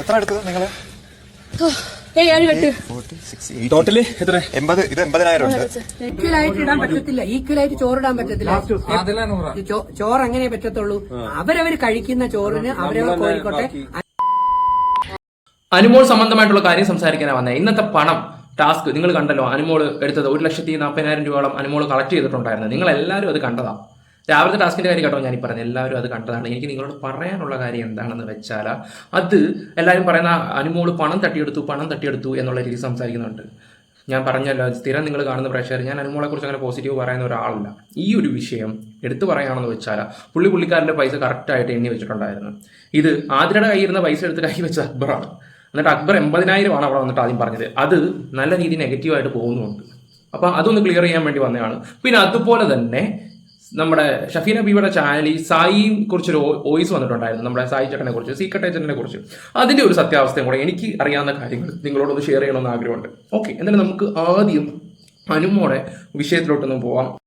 എത്ര എടുത്തത് കെട്ട് ടോട്ടൽ എത്ര? എൺപത് ഇത് എൺപതിനായിരം ഉണ്ട്. ഈക്വലായിട്ട് ഇടാൻ പറ്റത്തില്ല. ഈക്വലായിട്ട് ചോറിടാൻ പറ്റത്തില്ല. ചോറ് അങ്ങനെ പറ്റത്തുള്ളൂ. അവരവര് കഴിക്കുന്ന ചോറിന് അവരവർ കോരിക്കോട്ടെ അനുമോൾ സംബന്ധമായിട്ടുള്ള കാര്യം സംസാരിക്കാനാണ് വന്നേ. ഇന്നത്തെ പണം ടാസ്ക് നിങ്ങൾ കണ്ടല്ലോ. അനുമോൾ എടുത്തത് ഒരു ലക്ഷത്തി നാൽപ്പതിനായിരം രൂപയോളം അനുമോൾ കളക്ട് ചെയ്തിട്ടുണ്ടായിരുന്നു. നിങ്ങൾ എല്ലാവരും അത് കണ്ടതാണ് രാവിലത്തെ ടാസ്കിന്റെ കാര്യം കേട്ടോ ഞാൻ ഈ എല്ലാവരും അത് കണ്ടതാണ്. എനിക്ക് നിങ്ങളോട് പറയാനുള്ള കാര്യം എന്താണെന്ന് വെച്ചാൽ അത് എല്ലാവരും പറയുന്ന അനുമോൾ പണം തട്ടിയെടുത്തു പണം തട്ടിയെടുത്തു എന്നുള്ള രീതി സംസാരിക്കുന്നുണ്ട്. ഞാൻ പറഞ്ഞല്ലോ സ്ഥിരം നിങ്ങൾ കാണുന്ന പ്രേക്ഷകർ ഞാൻ അനുമോളെ കുറിച്ച് അങ്ങനെ പോസിറ്റീവ് പറയുന്ന ഒരാളല്ല. ഈ ഒരു വിഷയം എടുത്തു പറയുകയാണെന്ന് വെച്ചാൽ പുള്ളി പുള്ളിക്കാരന്റെ പൈസ കറക്റ്റായിട്ട് എണ്ണി വെച്ചിട്ടുണ്ടായിരുന്നു. ഇത് ആതിരയുടെ കയ്യിരുന്ന പൈസ എടുത്ത് കൈ വെച്ച അക്ബറാണ്. എന്നിട്ട് അക്ബർ എൺപതിനായിരം ആണ് അവിടെ വന്നിട്ട് ആദ്യം പറഞ്ഞത്. അത് നല്ല രീതിയിൽ നെഗറ്റീവായിട്ട് പോകുന്നുണ്ട്. അപ്പം അതൊന്ന് ക്ലിയർ ചെയ്യാൻ വേണ്ടി വന്നതാണ്. പിന്നെ അതുപോലെ തന്നെ നമ്മുടെ ഷഫീന ചാനൽ ചാനലിൽ സായിയെ കുറിച്ചൊരു വോയിസ് വന്നിട്ടുണ്ടായിരുന്നു. നമ്മുടെ സായി ചേട്ടനെ കുറിച്ച് സീക്രട്ട് ഏജന്റിനെ കുറിച്ച്. അതിന്റെ ഒരു സത്യാവസ്ഥയും കൂടെ എനിക്ക് അറിയാവുന്ന കാര്യങ്ങൾ നിങ്ങളോടൊന്ന് ഷെയർ ചെയ്യണമെന്ന് ആഗ്രഹമുണ്ട്. ഓക്കെ എന്നാലും നമുക്ക് ആദ്യം അനുമോടെ വിഷയത്തിലോട്ടൊന്നും പോവാം.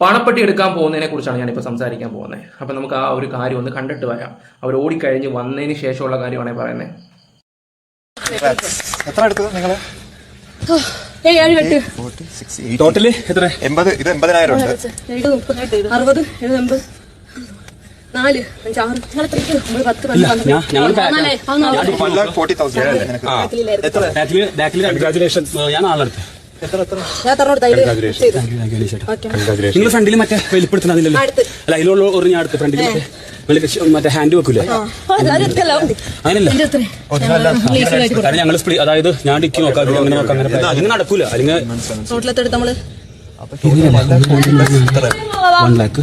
പണപ്പെട്ടി എടുക്കാൻ പോകുന്നതിനെ കുറിച്ചാണ് ഞാനിപ്പോൾ സംസാരിക്കാൻ പോകുന്നത്. അപ്പം നമുക്ക് ആ ഒരു കാര്യം ഒന്ന് കണ്ടിട്ട് വരാം. അവർ ഓടിക്കഴിഞ്ഞ് വന്നതിന് ശേഷമുള്ള കാര്യമാണ് പറയുന്നത് എത്ര എടുത്തത് നിങ്ങൾ? ഏയ് ഏഴ് കെട്ട് ടോട്ടൽ എത്ര? എൺപത് ഇത് എൺപതിനായിരം ഉണ്ട്. എഴുപത് മുപ്പത് അറുപത് എഴുപത് എൺപത്. നാല് അഞ്ച് ആറ്. പത്ത് പന്ത്രണ്ട് നിങ്ങൾ ഫ്രണ്ടിൽ മറ്റേ വലിപ്പെടുത്തുന്നതില്ലല്ലോ അല്ല അതിലുള്ള ഒരു ഞാൻ അടുത്ത് ഫ്രണ്ടിൽ മറ്റേ മറ്റേ ഹാൻഡ് വെക്കൂലേ? അങ്ങനല്ല? കാരണം ഞങ്ങൾ സ്പ്ലി അതായത് ഞാൻ ഡിക്കി നോക്കാം അങ്ങനെ നോക്കാം അങ്ങനെ നടക്കൂല. അല്ലെങ്കിൽ നോട്ടിലെത്തെടുത്ത് നമ്മൾ? വൺ ലാക്ക്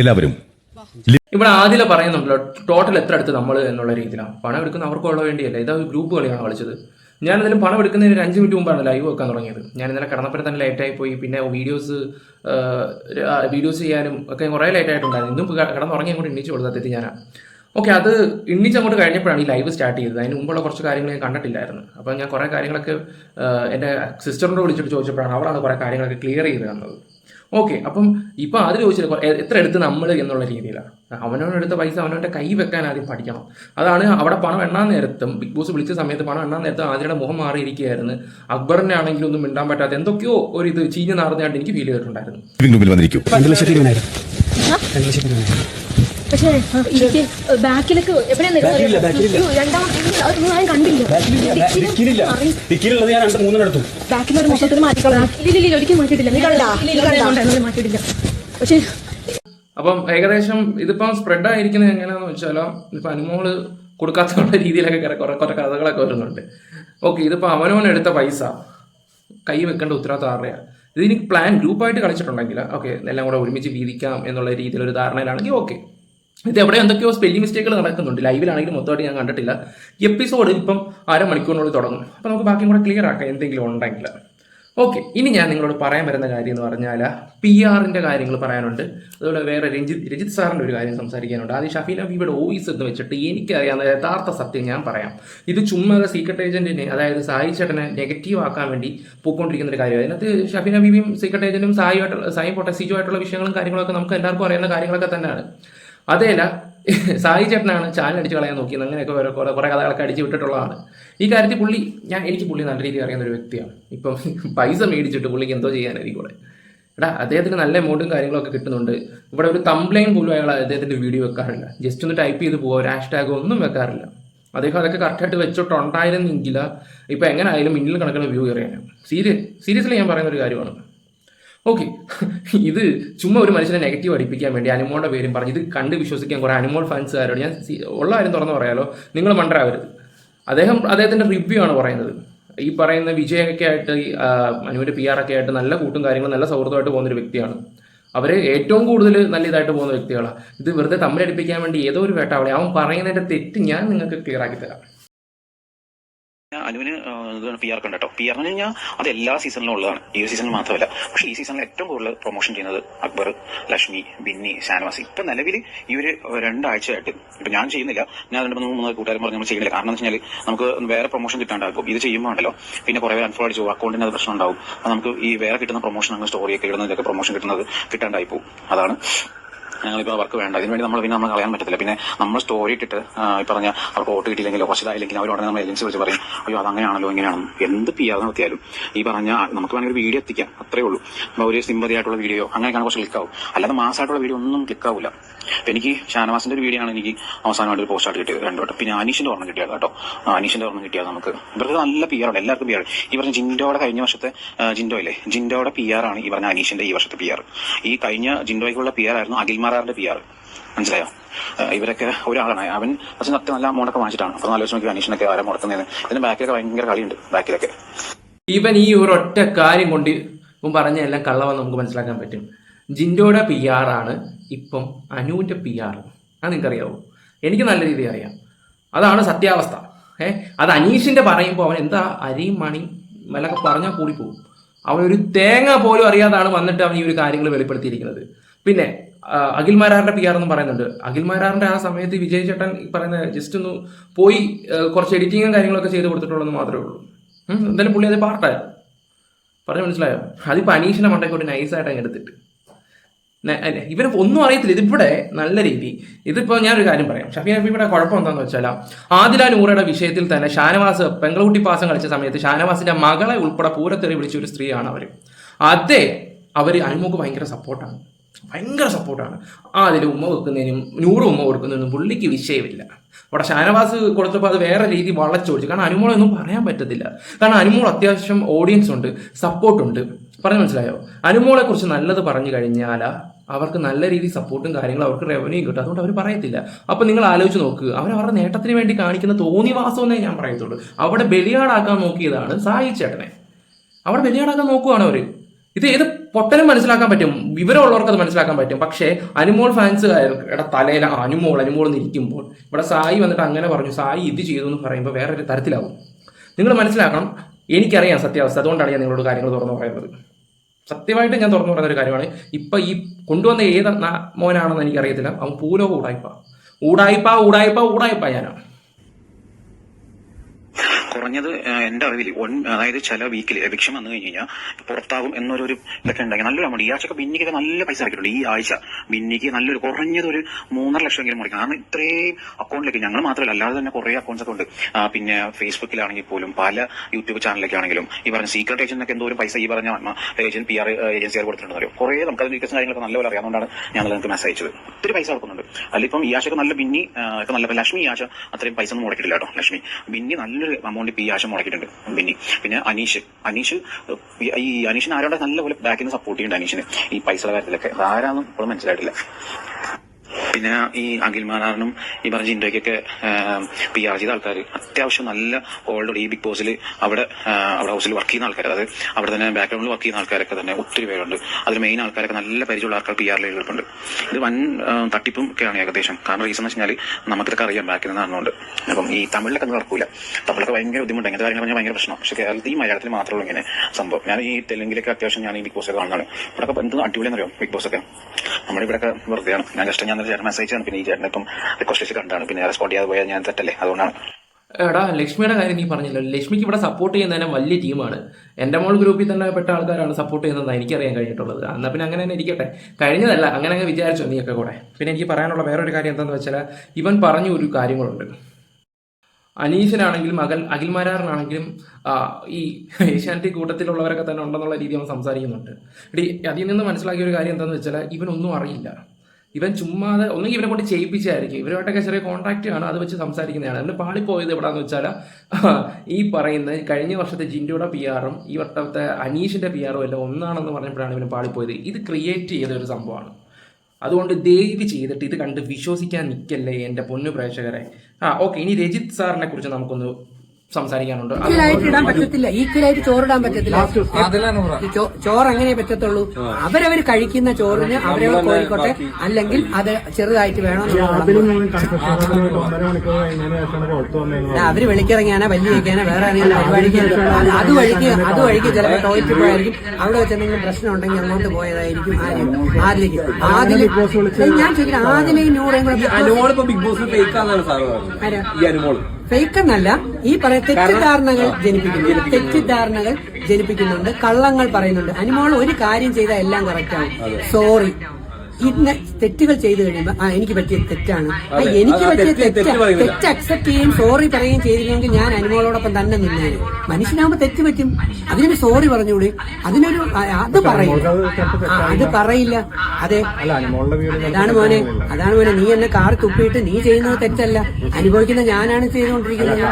എല്ലാവരും. ഇവിടെ ആദ്യം പറയുന്നുണ്ടല്ലോ ടോട്ടൽ എത്ര അടുത്ത് നമ്മൾ എന്നുള്ള രീതിയിലാണ്. പണം എടുക്കുന്ന അവർക്കുള്ള വേണ്ടിയല്ല? ഇതാ ഒരു ഗ്രൂപ്പ് കളിയാണ് കളിച്ചത്? ഞാൻ എന്തായാലും പണം എടുക്കുന്നതിന് ഒരു അഞ്ച് മിനിറ്റ് മുമ്പാണ് ലൈവ് വെക്കാൻ തുടങ്ങിയത്. ഞാൻ ഇന്നലെ കടന്നപ്പോൾ തന്നെ ലേറ്റായി പോയി. പിന്നെ വീഡിയോസ് വീഡിയോസ് ചെയ്യാനും ഒക്കെ കുറേ ലേറ്റ് ആയിട്ടുണ്ടായിരുന്നു. ഇന്നും കടന്ന് തുടങ്ങി അങ്ങോട്ട് എണ്ണിച്ച് കൊടുത്ത തെറ്റി ഞാനാണ് ഓക്കെ അത് എണ്ണിച്ച് അങ്ങോട്ട് കഴിഞ്ഞപ്പോഴാണ് ഈ ലൈവ് സ്റ്റാർട്ട് ചെയ്തത്. അതിന് മുമ്പുള്ള കുറച്ച് കാര്യങ്ങൾ ഞാൻ കണ്ടിട്ടില്ലായിരുന്നു. അപ്പോൾ ഞാൻ കുറേ കാര്യങ്ങളൊക്കെ എന്റെ സിസ്റ്ററിനോട് വിളിച്ചിട്ട് ചോദിച്ചപ്പോഴാണ് അവരാണ് കുറേ കാര്യങ്ങളൊക്കെ ക്ലിയർ ചെയ്ത് തന്നത്. ഓക്കെ അപ്പം ഇപ്പം അത് ചോദിച്ചത് കൊ- എത്ര എടുത്ത് നമ്മൾ എന്നുള്ള രീതിയിലാണ് അവനവനെടുത്ത പൈസ അവനവന്റെ കൈ വെക്കാൻ ആദ്യം പഠിക്കണം. അതാണ് അവിടെ പണം എണ്ണാൻ നേരത്തും ബിഗ് ബോസ് വിളിച്ച സമയത്ത് പണം എണ്ണാൻ നേരത്തും ആദ്യയുടെ മുഖം മാറിയിരിക്കുകയായിരുന്നു. അക്ബറിനെ ആണെങ്കിലും ഒന്നും മിണ്ടാൻ പറ്റാത്ത എന്തൊക്കെയോ ഒരു ഇത് ചീഞ്ഞ് നടന്നതായിട്ട് എനിക്ക് ഫീൽ ചെയ്തിട്ടുണ്ടായിരുന്നു. പക്ഷേ എനിക്ക് ബാക്കിലേക്ക് ബാക്കിലില്ല. കണ്ടില്ല. ഡിക്കിയിലുള്ളത് ഞാൻ രണ്ട് മൂന്നെണ്ണം എടുത്തു. ബാക്കിലൊരു മൊത്തത്തിൽ മാറ്റിക്കളാം ഇല്ല ഇല്ല ഒരിക്കലും മാറ്റിയിട്ടില്ല. നീ കണ്ടാ? മാറ്റിയിട്ടില്ല. പക്ഷേ അപ്പം ഏകദേശം ഇതിപ്പം സ്പ്രെഡ് ആയിരിക്കുന്നത് എങ്ങനെയാണെന്ന് വെച്ചാലോ ഇപ്പം അനുമോൾ കൊടുക്കാത്ത രീതിയിലൊക്കെ കുറെ കുറെ കുറെ കഥകളൊക്കെ വരുന്നുണ്ട്. ഓക്കെ ഇതിപ്പോൾ അവനോൻ എടുത്ത പൈസ കൈ വെക്കേണ്ട ഉത്തരവാദിത്തം ആരുടെയാണ് ഇതിന് പ്ലാൻ ഗ്രൂപ്പായിട്ട് കളിച്ചിട്ടുണ്ടെങ്കിൽ ഓക്കെ എല്ലാം കൂടെ ഒരുമിച്ച് വീതിക്കാം എന്നുള്ള രീതിയിലൊരു ധാരണയിലാണെങ്കിൽ ഓക്കെ. ഇത് എവിടെ എന്തൊക്കെയോ സ്പെല്ലിംഗ് മിസ്റ്റേക്കുകൾ നടക്കുന്നുണ്ട്. ലൈവിലാണെങ്കിലും മൊത്തമായിട്ട് ഞാൻ കണ്ടിട്ടില്ല. എപ്പിസോഡ് ഇപ്പം അരമണിക്കൂറിനുള്ളിൽ തുടങ്ങും. അപ്പോൾ നമുക്ക് ബാക്കി കൂടെ ക്ലിയർ ആക്കാം എന്തെങ്കിലും ഉണ്ടെങ്കിൽ. ഓക്കെ ഇനി ഞാൻ നിങ്ങളോട് പറയാൻ വരുന്ന കാര്യം എന്ന് പറഞ്ഞാൽ പി ആറിന്റെ കാര്യങ്ങൾ പറയാനുണ്ട്. അതുപോലെ വേറെ രഞ്ജിത് രഞ്ജിത് സാറിന്റെ ഒരു കാര്യം സംസാരിക്കാനുണ്ട്. ആദ്യം ഷഫീല ബീബിയുടെ വോയിസ് എന്ന് വെച്ചിട്ട് എനിക്കറിയാവുന്ന യഥാർത്ഥ സത്യം ഞാൻ പറയാം. ഇത് ചുമ്മാ സീക്രട്ട് ഏജന്റിനെ അതായത് സായി ചേട്ടനെ നെഗറ്റീവ് ആക്കാൻ വേണ്ടി പോയിക്കൊണ്ടിരിക്കുന്ന ഒരു കാര്യമാണ്. അതിനകത്ത് ഷഫീന ബീബിയും സീക്രട്ട് ഏജന്റും സായി പൊട്ടസിജു ആയിട്ടുള്ള വിഷയങ്ങളും കാര്യങ്ങളൊക്കെ നമുക്ക് എല്ലാവർക്കും അറിയുന്ന കാര്യങ്ങളൊക്കെ തന്നെയാണ്. അതേല സായി ചേട്ടനാണ് ചാനൽ അടിച്ചു കളയാൻ നോക്കിയത്. അങ്ങനെയൊക്കെ ഓരോ കുറെ കുറെ കഥകളൊക്കെ അടിച്ച് വിട്ടിട്ടുള്ളതാണ്. ഈ കാര്യത്തിൽ പുള്ളി ഞാൻ എനിക്ക് പുള്ളി നല്ല രീതിയിൽ അറിയുന്ന ഒരു വ്യക്തിയാണ്. ഇപ്പം പൈസ മേടിച്ചിട്ട് പുള്ളിക്ക് എന്തോ ചെയ്യാനായിരിക്കും കൂടെ എടാ അദ്ദേഹത്തിന് നല്ല എമൗണ്ടും കാര്യങ്ങളൊക്കെ കിട്ടുന്നുണ്ട്. ഇവിടെ ഒരു കംപ്ലൈന്റ് പോലും അയാൾ അദ്ദേഹത്തിന്റെ വീഡിയോ വെക്കാറില്ല. ജസ്റ്റ് ഒന്ന് ടൈപ്പ് ചെയ്ത് പോകുക ഒരു ഹാഷ്ടാഗ് ഒന്നും വെക്കാറില്ല. അദ്ദേഹം അതൊക്കെ കറക്റ്റായിട്ട് വെച്ചിട്ടുണ്ടായിരുന്നെങ്കിൽ ഇപ്പം എങ്ങനെ ആയാലും മിന്നിൽ കണക്കിന് വ്യൂ കയറിയാണ് സീരിയസ് സീരിയസ്ലി ഞാൻ പറയുന്ന ഒരു കാര്യമാണ്. ഓക്കെ ഇത് ചുമ്മാ ഒരു മനുഷ്യനെ നെഗറ്റീവ് അടിപ്പിക്കാൻ വേണ്ടി അനുമോളുടെ പേരും പറഞ്ഞ് ഇത് കണ്ട് വിശ്വസിക്കാൻ കുറേ അനുമോൾ ഫാൻസുകാരോട് ഞാൻ ഉള്ള കാര്യം തുറന്ന് പറയാലോ. നിങ്ങൾ മണ്ടരാവരുത്. അദ്ദേഹം അദ്ദേഹത്തിന്റെ റിവ്യൂ ആണ് പറയുന്നത്. ഈ പറയുന്ന വിജയൊക്കെ ആയിട്ട് ഈ, അനുവിന്റെ പി ആർ ഒക്കെ ആയിട്ട് നല്ല കൂട്ടും കാര്യങ്ങളും നല്ല സൗഹൃദമായിട്ട് പോകുന്ന ഒരു വ്യക്തിയാണ്. അവർ ഏറ്റവും കൂടുതൽ നല്ല ഇതായിട്ട് പോകുന്ന വ്യക്തികളാണ് ഇത് വെറുതെ തമ്മിലടിപ്പിക്കാൻ വേണ്ടി ഏതോ ഒരു വേട്ട അവിടെ അവൻ പറയുന്നതിന്റെ തെറ്റ് ഞാൻ നിങ്ങൾക്ക് ക്ലിയർ ആക്കി തരാം. അനുവിന് പി ആർ കണ്ടോ പി ആർ എന്ന് കഴിഞ്ഞാൽ അത് എല്ലാ സീസണിലും ഉള്ളതാണ്. ഈ ഒരു സീസണിൽ മാത്രമല്ല. പക്ഷെ ഈ സീസണിൽ ഏറ്റവും കൂടുതൽ പ്രൊമോഷൻ ചെയ്യുന്നത് അക്ബർ ലക്ഷ്മി ബിന്നി ഷാനവാസ്. ഇപ്പൊ നിലവിൽ ഈ ഒരു രണ്ടാഴ്ചയായിട്ട് ഇപ്പൊ ഞാൻ ചെയ്യുന്നില്ല. ഞാൻ രണ്ട് മൂന്ന് മൂന്ന് കൂട്ടുകാരും പറഞ്ഞ് നമ്മൾ ചെയ്യുന്നില്ല. കാരണം എന്ന് വെച്ചാൽ നമുക്ക് വേറെ പ്രൊമോഷൻ കിട്ടാണ്ടാകും ഇത് ചെയ്യുമ്പോൾ ഉണ്ടല്ലോ പിന്നെ കുറെ പേര് അടിച്ചു അക്കൗണ്ടിന് അത് പ്രശ്നം ഉണ്ടാവും. നമുക്ക് ഈ വേറെ കിട്ടുന്ന പ്രൊമോഷൻ അങ്ങ് സ്റ്റോറിയൊക്കെ ഇടുന്നതിലൊക്കെ പ്രൊമോഷൻ കിട്ടുന്നത് കിട്ടാണ്ടായി പോകും. അതാണ്. ഞങ്ങളിപ്പോൾ അവർക്ക് വേണ്ട. അതിനു വേണ്ടി നമ്മൾ പിന്നെ നമ്മൾ കളയാൻ പറ്റത്തില്ല. പിന്നെ നമ്മൾ സ്റ്റോറി ഇട്ടിട്ട് ഈ പറഞ്ഞ അവർക്ക് വോട്ട് കിട്ടിയില്ലെങ്കിൽ കുറച്ചിതായില്ലെങ്കിൽ അവർ ഉടനെ നമ്മൾ ഏജൻസി വിളിച്ച് പറയും അയ്യോ അതങ്ങനെയാണല്ലോ ഇങ്ങനെയാണെന്ന് എന്ത് പി ആർ നടത്തിയാലും ഈ പറഞ്ഞ നമുക്ക് വേണമെങ്കിൽ ഒരു വീഡിയോ എത്തിക്കാം അത്രേ ഉള്ളൂ. ഒരു സിമ്പതി ആയിട്ടുള്ള വീഡിയോ അങ്ങനെയൊക്കെയാണ് കുറച്ച് ക്ലിക്കാവും അല്ലാതെ മാസമായിട്ടുള്ള വീഡിയോ ഒന്നും ക്ലിക്ക് ആവില്ല അപ്പൊ എനിക്ക് ഷാനവാസിന്റെ ഒരു വീഡിയോ ആണ് എനിക്ക് അവസാനമായിട്ട് ഒരു പോസ്റ്റ് ആയിട്ട് കിട്ടിയത് രണ്ടു പിന്നെ അനീഷിന്റെ ഓർമ്മ കിട്ടിയത് കേട്ടോ. അനീഷിന്റെ ഓർമ്മ കിട്ടിയത് നമുക്ക്. ഇവർക്ക് നല്ല പി ആർ എല്ലാവർക്കും പി ആർ ഈ പറഞ്ഞ ജിൻഡോയുടെ കഴിഞ്ഞ വർഷത്തെ ജിൻഡോ അല്ലേ ജിൻഡോയുടെ പി ആർ ആണ് ഈ പറഞ്ഞ അനീഷിന്റെ ഈ വർഷത്തെ പി ആർ ഈ കഴിഞ്ഞ ജിൻഡോയ്ക്കുള്ള പി ആർ ആയിരുന്നു അഖിൽമാറാറിന്റെ പി ആർ മനസ്സിലായോ? ഇവരൊക്കെ ഒരാളാണ്. അവൻ പക്ഷെ അത്ര നല്ല ഒക്കെ വാങ്ങിച്ചിട്ടാണ്. അപ്പൊ ആലോചിച്ച് നോക്കി അനീഷിനൊക്കെ ആരാ മുടക്കുന്നതിന് ഇതിന്റെ ബാക്കിലൊക്കെ ഭയങ്കര കളിയുണ്ട് ബാക്കിലൊക്കെ ഇവൻ ഈ ഒരു ഒറ്റ കാര്യം കൊണ്ട് പറഞ്ഞ എല്ലാം കള്ളവെന്ന് നമുക്ക് മനസ്സിലാക്കാൻ പറ്റും. ജിൻഡോയുടെ പി ആർ ആണ് ഇപ്പം അനുവിന്റെ പി ആർ അത് നിങ്ങൾക്കറിയാവോ? എനിക്ക് നല്ല രീതിയിൽ അറിയാം. അതാണ് സത്യാവസ്ഥ. ഏ അത് അനീഷിന്റെ പറയുമ്പോൾ അവൻ എന്താ അരിയും മണി വല്ലൊക്കെ പറഞ്ഞാൽ കൂടി പോകും. അവൻ ഒരു തേങ്ങ പോലും അറിയാതാണ് വന്നിട്ട് അവൻ ഈ ഒരു കാര്യങ്ങൾ വെളിപ്പെടുത്തിയിരിക്കുന്നത്. പിന്നെ അഖിൽ മാരാറിന്റെ പി ആർ എന്ന് പറയുന്നുണ്ട്. അഖിൽ മാരാറിന്റെ ആ സമയത്ത് വിജയ് ചേട്ടൻ പറയുന്ന ജസ്റ്റ് ഒന്ന് പോയി കുറച്ച് എഡിറ്റിങ്ങും കാര്യങ്ങളൊക്കെ ചെയ്ത് കൊടുത്തിട്ടുള്ളതെന്ന് മാത്രമേ ഉള്ളൂ. എന്തായാലും പുള്ളി അത് പാർട്ടായിരുന്നു പറഞ്ഞു മനസ്സിലായോ? അതിപ്പോൾ അനീഷിന്റെ മണ്ടയ്ക്കോട്ട് നൈസായിട്ട് അങ്ങ് എടുത്തിട്ട്. ഇവന് ഒന്നും അറിയത്തില്ല. ഇതിവിടെ നല്ല രീതി. ഇതിപ്പോ ഞാനൊരു കാര്യം പറയാം. ഷഫീൻ ഹബീബിയുടെ കുഴപ്പം എന്താണെന്ന് വെച്ചാൽ ആദില നൂറയുടെ വിഷയത്തിൽ തന്നെ ഷാനവാസ് പെങ്കളൂട്ടി പാസം കളിച്ച സമയത്ത് ഷാനവാസിന്റെ മകളെ ഉൾപ്പെടെ പൂരത്തെറി വിളിച്ച ഒരു സ്ത്രീയാണ് അവർ അതേ അവർ അഴിമുക്ക് ഭയങ്കര സപ്പോർട്ടാണ്. ഭയങ്കര സപ്പോർട്ടാണ്. ആ അതിൽ ഉമ്മ വെക്കുന്നതിനും നൂറ് ഉമ്മ കൊടുക്കുന്നതിനും പുള്ളിക്ക് വിഷയമില്ല. അവിടെ ഷാനവാസ് കൊടുത്തപ്പോൾ അത് വേറെ രീതി വളച്ചോടിച്ചു കാരണം അനുമോളൊന്നും പറയാൻ പറ്റത്തില്ല. കാരണം അനുമോൾ അത്യാവശ്യം ഓഡിയൻസ് ഉണ്ട് സപ്പോർട്ടുണ്ട് പറഞ്ഞു മനസ്സിലായോ? അനുമോളെ കുറിച്ച് നല്ലത് പറഞ്ഞു കഴിഞ്ഞാൽ അവർക്ക് നല്ല രീതി സപ്പോർട്ടും കാര്യങ്ങളും അവർക്ക് റവന്യൂ കിട്ടും. അതുകൊണ്ട് അവർ പറയത്തില്ല. അപ്പൊ നിങ്ങൾ ആലോചിച്ച് നോക്ക്. അവർ അവരുടെ നേട്ടത്തിന് വേണ്ടി കാണിക്കുന്ന തോന്നിവാസം എന്നേ ഞാൻ പറയത്തുള്ളൂ. അവിടെ ബലിയാടാക്കാൻ നോക്കിയതാണ് സായി ചേട്ടനെ. അവിടെ ബലിയാടാക്കാൻ നോക്കുവാണ് അവർ. ഇത് ഏത് പൊട്ടനും മനസ്സിലാക്കാൻ പറ്റും. വിവരമുള്ളവർക്ക് അത് മനസ്സിലാക്കാൻ പറ്റും. പക്ഷേ അനുമോൾ ഫാൻസുകാരുടെ തലയിൽ ആ, അനുമോൾ അനുമോൾ നിൽക്കുമ്പോൾ ഇവിടെ സായി വന്നിട്ട് അങ്ങനെ പറഞ്ഞു സായി ഇത് ചെയ്തു എന്ന് പറയുമ്പോൾ വേറൊരു തരത്തിലാവും. നിങ്ങൾ മനസ്സിലാക്കണം. എനിക്കറിയാം സത്യാവസ്ഥ. അതുകൊണ്ടാണ് ഞാൻ നിങ്ങളോട് കാര്യങ്ങൾ തുറന്നു പറയുന്നത്. സത്യമായിട്ട് ഞാൻ തുറന്നു പറയുന്ന ഒരു കാര്യമാണ്. ഇപ്പൊ ഈ കൊണ്ടുവന്ന ഏത് മോനാണെന്ന് എനിക്കറിയത്തില്ല. അവൻ പൂലോ ഊടായ്പ. ഊടായ്പ ഊടായ്പ ഊടായ്പ ഞാനാണ്. കുറഞ്ഞത് എന്റെ അറിവിൽ അതായത് ചില വീക്കിൽ എവിക്ഷൻ വന്നു കഴിഞ്ഞ് കഴിഞ്ഞാൽ പുറത്താകും എന്നൊരു ഇതൊക്കെ ഉണ്ടെങ്കിൽ നല്ലൊരു അമൗണ്ട് ഈ ആഴ്ചയൊക്കെ ബിന്നിക്ക് നല്ല പൈസ ഇറക്കിയിട്ടുണ്ട് ഈ ആഴ്ച ബിന്നിക്ക് നല്ലൊരു കുറഞ്ഞത് ഒരു മൂന്നര ലക്ഷം എങ്കിലും മുടക്കണം കാരണം ഇത്രയും അക്കൗണ്ടിലേക്ക് ഞങ്ങൾ മാത്രമല്ല അല്ലാതെ തന്നെ കുറെ അക്കൗണ്ട്സ് ഒക്കെ ഉണ്ട്. പിന്നെ ഫേസ്ബുക്കിലാണെങ്കിൽ പോലും പല യൂട്യൂബ് ചാനലിലൊക്കെ ആണെങ്കിലും ഈ പറഞ്ഞ സീക്രട്ട് ഏജന്റിനൊക്കെ എന്തോ പൈസ ഈ പറഞ്ഞ ഏജന്റ് പി ആർ ഏജൻസിയാർ കൊടുത്തിട്ടുണ്ടെന്ന് കുറേ കുറെ നമുക്ക് അതിന് വികസന കാര്യങ്ങളൊക്കെ നല്ലപോലെ അറിയാവുന്നതുകൊണ്ടാണ് ഞാൻ നിങ്ങൾക്ക് മെസ്സേജ് അയച്ചത്. ഒത്തിരി പൈസ കൊടുക്കുന്നുണ്ട്. അതിലിപ്പം ഈ ആഴ്ച നല്ല ബിന്നി ഇപ്പം നല്ല ലക്ഷ്മി ഈ ആഴ്ച അത്രയും പൈസ ഒന്നും മുടക്കിയിട്ടില്ല കേട്ടോ ലക്ഷ്മി. ബിന്നി നല്ലൊരു എമൗണ്ട് ഇപ്പൊ ഈ ആശം മുടക്കിയിട്ടുണ്ട്. ബിന്നി. പിന്നെ അനീഷ്. അനീഷ് ഈ അനീഷിന് ആരോടെ നല്ലപോലെ ബാക്കിൽ നിന്ന് സപ്പോർട്ട് ചെയ്യുന്നുണ്ട് അനീഷിന്? ഈ പൈസയുടെ കാര്യത്തിലൊക്കെ. ആരാന്നും ഇപ്പോഴും മനസ്സിലായിട്ടില്ല. പിന്നെ ഈ അഖിൽ മാനാറിനും ഈ പറഞ്ഞ ജിൻഡോയ്ക്കൊക്കെ പി ആർ ചെയ്ത ആൾക്കാർ അത്യാവശ്യം നല്ല ഓൾറെഡി ഈ ബിഗ് ബോസിൽ അവിടെ അവിടെ ഹൗസിൽ വർക്ക് ചെയ്യുന്ന ആൾക്കാർ അതായത് അവിടെ തന്നെ ബാക്ക്ഗ്രൗണ്ടിൽ വർക്ക് ചെയ്യുന്ന ആൾക്കാരൊക്കെ തന്നെ ഒത്തിരി പേരുണ്ട്. അതിൽ മെയിൻ ആൾക്കാരൊക്കെ നല്ല പരിചയമുള്ള ആൾക്കാർ പി ആറിൽ എഴുതിയിട്ടുണ്ട് ഇത് വൻ തട്ടിപ്പും ഒക്കെയാണ് ഏകദേശം. കാരണം റീസൺ എന്ന് വെച്ചാൽ നമുക്കിതൊക്കെ അറിയാം ബാക്കിൽ നിന്ന് നടന്നുകൊണ്ട് അപ്പം ഈ തമിഴിലൊക്കെ ഒന്നും നടക്കൂല തമിഴൊക്കെ ഭയങ്കര ബുദ്ധിമുട്ട്. ഇങ്ങനത്തെ കാര്യങ്ങൾ ഭയങ്കര പ്രശ്നം പക്ഷെ കേരളത്തിൽ മലയാളത്തിൽ മാത്രമേ ഉള്ളൂ ഇങ്ങനെ സംഭവം. ഞാൻ ഈ തെലുങ്കിലൊക്കെ അത്യാവശ്യം ഞാൻ ഈ ബിഗ് ബോസ് കാണുന്നതാണ്. ഇവിടെ എന്ത് അടിപൊളിയെന്നറിയാം ബിഗ് ബോസ് ഒക്കെ. നമ്മുടെ ഇവിടെയൊക്കെ വെറുതെയാണ് ഞാൻ കഷ്ടം ഞാൻ ചേട്ടൻ മെസ്സേജ് ആണ് പിന്നെ ഈ ചേട്ടൻ ഇപ്പം റിക്വസ്റ്റ് കണ്ടാണ്. പിന്നെ റെസ്പോണ്ട് ചെയ്യാതെ പോയാൽ ഞാൻ തെറ്റല്ലേ? അതുകൊണ്ടാണ്. എടാ ലക്ഷ്മിയുടെ കാര്യം നീ പറഞ്ഞല്ലോ? ലക്ഷ്മിക്ക് ഇവിടെ സപ്പോർട്ട് ചെയ്യുന്ന തന്നെ വലിയ ടീമാണ് എന്റെ മോൾ ഗ്രൂപ്പിൽ തന്നെ പെട്ട ആൾക്കാരാണ് സപ്പോർട്ട് ചെയ്യുന്നത് എനിക്കറിയാൻ കഴിഞ്ഞിട്ടുള്ളത്. എന്നാൽ പിന്നെ അങ്ങനെ തന്നെ ഇരിക്കട്ടെ. കഴിഞ്ഞതല്ല അങ്ങനെ അങ്ങ് വിചാരിച്ചോ നീയൊക്കെ കൂടെ. പിന്നെ എനിക്ക് പറയാനുള്ള വേറൊരു കാര്യം എന്താണെന്ന് വെച്ചാൽ ഇവൻ പറഞ്ഞു ഒരു കാര്യങ്ങളുണ്ട്. അനീഷിനാണെങ്കിലും അകൽ അഖിൽമാരാറിനാണെങ്കിലും ഈ ഏഷ്യാനെറ്റിക് കൂട്ടത്തിലുള്ളവരൊക്കെ തന്നെ ഉണ്ടെന്നുള്ള രീതി അവൻ സംസാരിക്കുന്നുണ്ട്. ഇടി അതിൽ നിന്ന് മനസ്സിലാക്കിയ ഒരു കാര്യം എന്താണെന്ന് വെച്ചാൽ ഇവനൊന്നും അറിയില്ല. ഇവൻ ചുമ്മാതെ ഒന്നുകിൽ ഇവനെ കൊണ്ട് ചെയ്യിപ്പിച്ചായിരിക്കും. ഇവരുമായിട്ടൊക്കെ ചെറിയ കോൺടാക്റ്റ് ആണ് അത് വെച്ച് സംസാരിക്കുന്നതാണ്. അതിന് പാളിപ്പോയത് എവിടാന്ന് വെച്ചാൽ ഈ പറയുന്ന കഴിഞ്ഞ വർഷത്തെ ജിൻഡോയുടെ പി ആറും ഈ വട്ടത്തെ അനീഷിന്റെ പി ആറും എല്ലാം ഒന്നാണെന്ന് പറഞ്ഞപ്പോഴാണ് ഇവന് പാളിപ്പോയത്. ഇത് ക്രിയേറ്റ് ചെയ്ത ഒരു സംഭവമാണ്. അതുകൊണ്ട് ദയവ് ചെയ്തിട്ട് ഇത് കണ്ട് വിശ്വസിക്കാൻ നിൽക്കല്ലേ എന്റെ പൊന്നു പ്രേക്ഷകരെ? ആ ഓക്കെ. ഇനി രജിത് സാറിനെ കുറിച്ച് നമുക്കൊന്ന് സംസാരിക്കാനുണ്ട്. ഈക്വലായിട്ട് ഇടാൻ പറ്റത്തില്ല. ഈക്വലായിട്ട് ചോറിടാൻ പറ്റത്തില്ല. ഈ ചോ- ചോറ് അങ്ങനെ പറ്റത്തുള്ളൂ അവരവർ കഴിക്കുന്ന ചോറിന് അവരവർ കോഴിക്കോട്ടെ അല്ലെങ്കിൽ അത് ചെറുതായിട്ട് വേണം അവർ വിളിക്കിറങ്ങിയാനാ വലിയ വയ്ക്കാനാ വേറെ ആരെങ്കിലും പരിപാടിക്ക് അത് വഴിക്ക് അത് വഴിക്ക് ചിലപ്പോൾ ടോയ്ലറ്റ് പോയായിരിക്കും. അവിടെ വെച്ച് എന്തെങ്കിലും പ്രശ്നം ഉണ്ടെങ്കിൽ അങ്ങോട്ട് പോയതായിരിക്കും ആദ്യം. ആദ്യം ഞാൻ ചോദിക്കുന്നത് ആദ്യമേ നൂറേയും കൂടെ ബിഗ് ബോസ് ഫേക്ക് ആണെന്നാണ് സാറ് പറഞ്ഞത്. ആരാ? ഈ അനുമോൾ ഫേക്ക് എന്നല്ല ഈ പറയുന്ന തെറ്റിദ്ധാരണകൾ ജനിപ്പിക്കുന്നു. തെറ്റിദ്ധാരണകൾ ജനിപ്പിക്കുന്നുണ്ട് കള്ളങ്ങൾ പറയുന്നുണ്ട്. അനുമോൾ ഒരു കാര്യം ചെയ്താൽ എല്ലാം കറക്റ്റ് ആവും. സോറി ഇന്ന തെറ്റുകൾ ചെയ്തു കഴിയുമ്പോൾ ആ എനിക്ക് പറ്റിയ തെറ്റാണ്. ആ, എനിക്ക് പറ്റിയ തെറ്റ് തെറ്റ് തെറ്റ്. പറയുന്നില്ല. തെറ്റ് അക്സെപ്റ്റ് ചെയ്യും സോറി പറയുകയും ചെയ്തില്ലെങ്കിൽ ഞാൻ അനുമോളോടൊപ്പം തന്നെ നിന്നേ മനുഷ്യനാകുമ്പോ തെറ്റ് പറ്റും. അതിനൊരു സോറി പറഞ്ഞുകൂടി. അതിനൊരു അത് പറയില്ല. ആ, അത് പറയില്ല. അതെ. അതാണ് മോനെ. അതാണ് മോനെ. നീ എന്നെ കാർ തുപ്പിയിട്ട് നീ ചെയ്യുന്നത് തെറ്റല്ല. അനുഭവിക്കുന്ന ഞാനാണ് ചെയ്തുകൊണ്ടിരിക്കുന്നത്.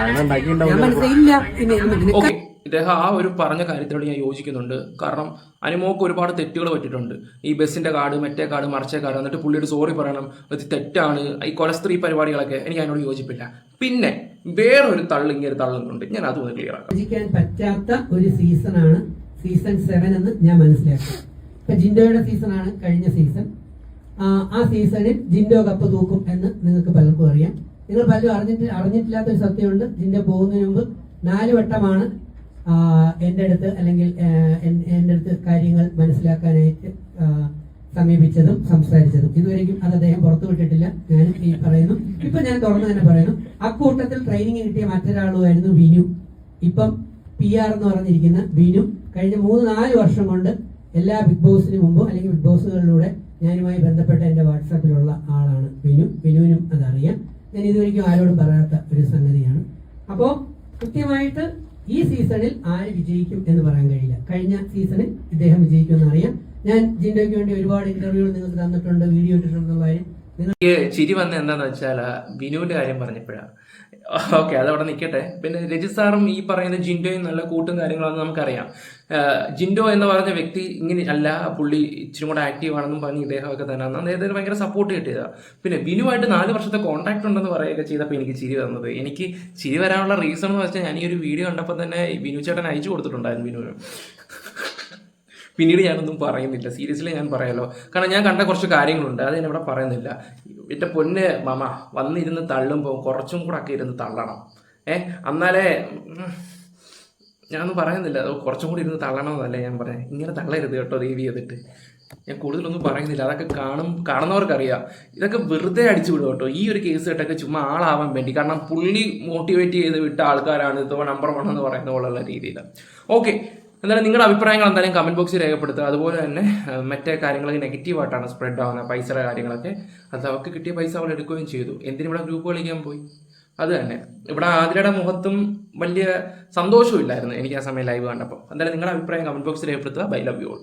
ഞാൻ മനസ്സിലില്ല പിന്നെ നിനക്ക് ഓക്കെ ഇദ്ദേഹം ആ ഒരു പറഞ്ഞ കാര്യത്തിനോട് ഞാൻ യോജിക്കുന്നുണ്ട്. കാരണം അനുമോക്ക് ഒരുപാട് തെറ്റുകൾ പറ്റിയിട്ടുണ്ട്. ഈ ബസ്സിന്റെ കാർഡ് മറ്റേ കാർഡ് മറിച്ചേ കാർഡ് എന്നിട്ട് പുള്ളിയുടെ സോറി പറയണം. ഇത് തെറ്റാണ്. ഈ കൊലസ്ത്രീ പരിപാടികളൊക്കെ എനിക്ക് അതിനോട് യോജിപ്പില്ല. പിന്നെ വേറൊരു തള്ളു ഇങ്ങനെ തള്ളുന്നുണ്ട് ഞാൻ അതൊന്ന് ക്ലിയർ ആക്കാം. പറ്റാത്ത ഒരു സീസണാണ്. സീസൺ സെവൻ എന്ന് ഞാൻ മനസ്സിലാക്കി. ഇപ്പൊ ജിൻഡോയുടെ സീസണാണ് കഴിഞ്ഞ സീസൺ. ആ, സീസണിൽ ജിൻഡോ കപ്പ് തൂക്കും എന്ന് നിങ്ങൾക്ക് പലർക്കും അറിയാം. നിങ്ങൾ പലരും അറിഞ്ഞിട്ട് അറിഞ്ഞിട്ടില്ലാത്ത ഒരു സത്യമുണ്ട്. ജിൻഡോ പോകുന്നതിന് മുമ്പ് നാല് വട്ടമാണ് എന്റെ അടുത്ത് അല്ലെങ്കിൽ എന്റെ അടുത്ത് കാര്യങ്ങൾ മനസ്സിലാക്കാനായിട്ട് സമീപിച്ചതും സംസാരിച്ചതും. ഇതുവരെയും അത് അദ്ദേഹം പുറത്തു വിട്ടിട്ടില്ല. ഞാൻ ഈ പറയുന്നു. ഇപ്പൊ ഞാൻ തുറന്നു തന്നെ പറയുന്നു. അക്കൂട്ടത്തിൽ ട്രെയിനിങ് കിട്ടിയ മറ്റൊരാളുമായിരുന്നു വിനു. ഇപ്പം പി ആർ എന്ന് പറഞ്ഞിരിക്കുന്ന വിനു. കഴിഞ്ഞ മൂന്ന് നാല് വർഷം കൊണ്ട് എല്ലാ ബിഗ് ബോസിന് മുമ്പും അല്ലെങ്കിൽ ബിഗ് ബോസുകളിലൂടെ ഞാനുമായി ബന്ധപ്പെട്ട എന്റെ വാട്സാപ്പിലുള്ള ആളാണ് വിനു. വിനുവിനും അതറിയാം. ഞാൻ ഇതുവരെയും ആരോടും പറയാത്ത ഒരു സംഗതിയാണ്. അപ്പോൾ കൃത്യമായിട്ട് ഈ സീസണിൽ ആര് വിജയിക്കും എന്ന് പറയാൻ കഴിയില്ല. കഴിഞ്ഞ സീസണിൽ ഇദ്ദേഹം വിജയിക്കുമെന്ന് അറിയാം ഞാൻ ജിൻഡോയ്ക്ക് വേണ്ടി ഒരുപാട് ഇന്റർവ്യൂകൾ നിങ്ങൾക്ക് തന്നിട്ടുണ്ട് വീഡിയോ ഇട്ടിട്ടുണ്ടെന്നുള്ള കാര്യം. ചിരി വന്ന എന്താന്ന് വെച്ചാൽ ബിനുവിന്റെ കാര്യം പറഞ്ഞപ്പോഴാണ്. ഓക്കെ അതവിടെ നിൽക്കട്ടെ പിന്നെ രജിത് സാറും ഈ പറയുന്ന ജിൻഡോയും നല്ല കൂട്ടും കാര്യങ്ങളാണെന്ന് നമുക്കറിയാം. ജിൻഡോ എന്ന് പറഞ്ഞ വ്യക്തി ഇങ്ങനെ അല്ല പുള്ളി ഇച്ചിരി കൂടെ ആക്റ്റീവ് ആണെന്നും പറഞ്ഞ് ഇദ്ദേഹമൊക്കെ തന്നെ അദ്ദേഹത്തിന് ഭയങ്കര സപ്പോർട്ട് കിട്ടിയതാണ് പിന്നെ ബിനുവായിട്ട് നാല് വർഷത്തെ കോൺടാക്ട് ഉണ്ടെന്ന് പറയുകയൊക്കെ ചെയ്തപ്പോൾ എനിക്ക് ചിരി വന്നത്. എനിക്ക് ചിരി വരാനുള്ള റീസൺ എന്ന് വെച്ചാൽ ഞാൻ ഈ ഒരു വീഡിയോ കണ്ടപ്പോൾ തന്നെ ബിനു ചേട്ടൻ അയച്ചു കൊടുത്തിട്ടുണ്ടായിരുന്നു ബിനുവിന്. പിന്നീട് ഞാനൊന്നും പറയുന്നില്ല. സീരിയസ്ലി ഞാൻ പറയാലോ. കാരണം ഞാൻ കണ്ട കുറച്ച് കാര്യങ്ങളുണ്ട്. അത് ഞാൻ ഇവിടെ പറയുന്നില്ല. എന്റെ പൊന്ന് മാമ വന്നിരുന്ന് തള്ളുമ്പോൾ കുറച്ചും കൂടെ ഒക്കെ ഇരുന്ന് തള്ളണം. ഏ എന്നാലേ ഞാനൊന്നും പറയുന്നില്ല. കുറച്ചും കൂടി ഇരുന്ന് തള്ളണമെന്നല്ല ഞാൻ പറയാം ഇങ്ങനെ തള്ളരുത് കേട്ടോ റീവ് ചെയ്തിട്ട് ഞാൻ കൂടുതലൊന്നും പറയുന്നില്ല. അതൊക്കെ കാണും കാണുന്നവർക്കറിയാം. ഇതൊക്കെ വെറുതെ അടിച്ചു വിടും കേട്ടോ. ഈ ഒരു കേസ് കേട്ടൊക്കെ ചുമ്മാ ആളാവാൻ വേണ്ടി. കാരണം പുള്ളി മോട്ടിവേറ്റ് ചെയ്ത് വിട്ട ആൾക്കാരാണ്. ഇപ്പോൾ നമ്പർ വൺ എന്ന് പറയുന്ന പോലുള്ള രീതിയിൽ ഓക്കെ എന്തായാലും നിങ്ങളുടെ അഭിപ്രായങ്ങൾ എന്തായാലും കമന്റ് ബോക്സിൽ രേഖപ്പെടുത്തുക. അതുപോലെ തന്നെ മറ്റേ നെഗറ്റീവ് നെഗറ്റീവായിട്ടാണ് സ്പ്രെഡ് ആവുന്നത് പൈസയുടെ കാര്യങ്ങളൊക്കെ. അത് അവർക്ക് കിട്ടിയ പൈസ അവൾ എടുക്കുകയും ചെയ്തു. എന്തിനും ഇവിടെ ഗ്രൂപ്പ് കളിക്കാൻ പോയി. അത് തന്നെ. ഇവിടെ ആതിരയുടെ മുഖത്തും വലിയ സന്തോഷവും ഇല്ലായിരുന്നു എനിക്ക് ആ സമയം ലൈവ് കണ്ടപ്പോൾ. എന്തായാലും നിങ്ങളുടെ അഭിപ്രായം കമന്റ് ബോക്സിൽ രേഖപ്പെടുത്തുക. Bye love you all